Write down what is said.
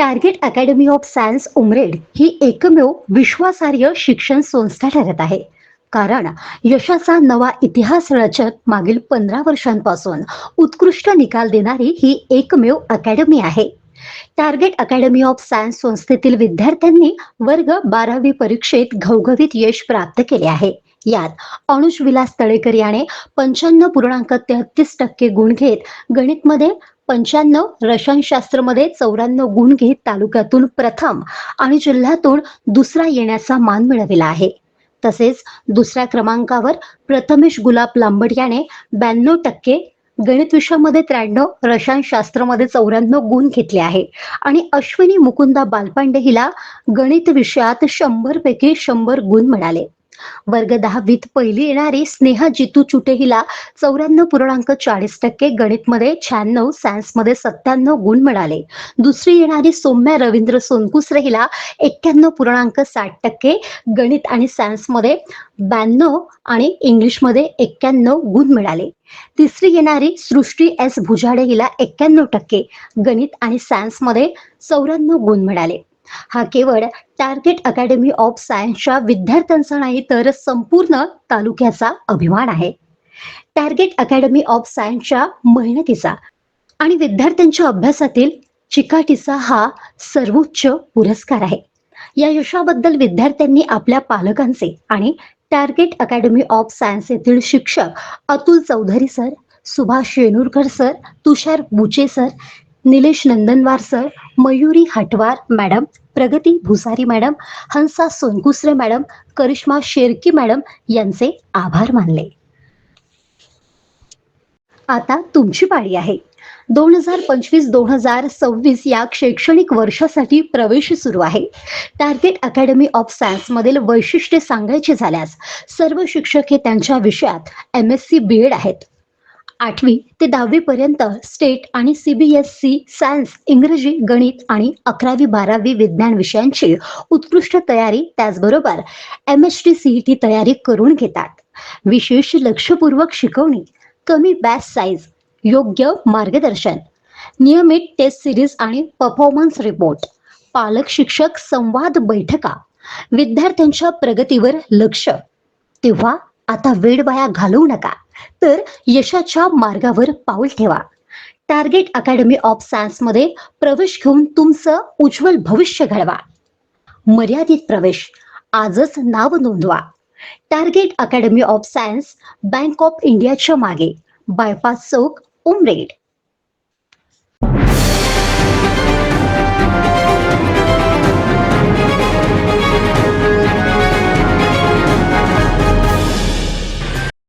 Target academy of science Umred ही एकमेव विश्वासार्ह शिक्षण संस्था ठरत आहे. कारण यशाचा नवा इतिहास रचत मागील पंधरा वर्षांपासून उत्कृष्ट निकाल देणारी ही एकमेव अकॅडमी आहे. टार्गेट अकॅडमी ऑफ सायन्स संस्थेतील विद्यार्थ्यांनी वर्ग बारावी परीक्षेत घवघवीत यश प्राप्त केले आहे. यात अनुज विलास तळेकर याने पंच्याण्णव पूर्णांक तेहतीस टक्के गुण घेत गणितमध्ये पंच्याण्णव रसायनशास्त्रमध्ये चौऱ्याण्णव गुण घेत तालुक्यातून प्रथम आणि जिल्ह्यातून दुसरा येण्याचा मान मिळविला आहे. तसेच दुसऱ्या क्रमांकावर प्रथमेश गुलाब लांबट याने ब्याण्णव टक्के गणित विषयामध्ये त्र्याण्णव रसायनशास्त्रामध्ये चौऱ्याण्णव गुण घेतले आहे. आणि अश्विनी मुकुंदा बालपांडे हिला गणित विषयात शंभर पैकी शंभर गुण मिळाले. वर्ग दहावीत पहिली येणारी स्नेहा जितू चुटे हिला चौऱ्याण्णव पूर्णांक चाळीस टक्के गणितमध्ये शहाण्णव सायन्समध्ये सत्त्याण्णव गुण मिळाले. दुसरी येणारी सौम्या रवींद्र सोनकुसरे हिला एक्क्याण्णव पूर्णांक साठ टक्के गणित आणि सायन्समध्ये ब्याण्णव आणि इंग्लिशमध्ये एक्क्याण्णव गुण मिळाले. तिसरी येणारी सृष्टी एस. भुजाडे हिला एक्क्याण्णव टक्के गणित आणि सायन्समध्ये चौऱ्याण्णव गुण मिळाले. हा केवळ टार्गेट अकॅडमी ऑफ सायन्सच्या विद्यार्थ्यांचा नाही तर संपूर्ण तालुक्याचा अभिमान आहे. टार्गेट अकॅडमी ऑफ सायन्सच्या मेहनतीचा आणि विद्यार्थ्यांच्या अभ्यासातील चिकाटीचा हा सर्वोच्च पुरस्कार आहे. या यशाबद्दल विद्यार्थ्यांनी आपल्या पालकांचे आणि टार्गेट अकॅडमी ऑफ सायन्स येथील शिक्षक Atul Chaudhari sir Subhash Yenurkar sir Tushar Buche sir Nilesh Nandanwar sir. Mayuri Hatwar madam. Pragati Bhusari madam. Hansa Sonkusare madam. Karishma Sherki madam. यांचे आभार मानले. आता तुमची पाळी आहे. दोन हजार पंचवीस दोन हजार सव्वीस या शैक्षणिक वर्षासाठी प्रवेश सुरू आहे. टार्गेट अकॅडमी ऑफ सायन्स मधील वैशिष्ट्ये सांगायची झाल्यास सर्व शिक्षक हे त्यांच्या विषयात M S C B Ed आहेत. आठवी ते दहावी पर्यंत स्टेट आणि सीबीएसई सायन्स इंग्रजी गणित आणि अकरावी बारावी विज्ञान विषयांची उत्कृष्ट तयारी त्याचबरोबर एम एच टी सीईटी तयारी करून घेतात. विशेष लक्षपूर्वक शिकवणी कमी बॅच साईज योग्य मार्गदर्शन नियमित टेस्ट सिरीज आणि परफॉर्मन्स रिपोर्ट पालक शिक्षक संवाद बैठका विद्यार्थ्यांच्या प्रगतीवर लक्ष. तेव्हा आता वेळ वाया घालवू नका. तर यशाच्या मार्गावर पाऊल ठेवा. टार्गेट अकॅडमी ऑफ सायन्समध्ये प्रवेश घेऊन तुमचं उज्ज्वल भविष्य घडवा. मर्यादित प्रवेश आजच नाव नोंदवा. Target academy of science bank of इंडियाच्या मागे बायपास चौक उमरेड.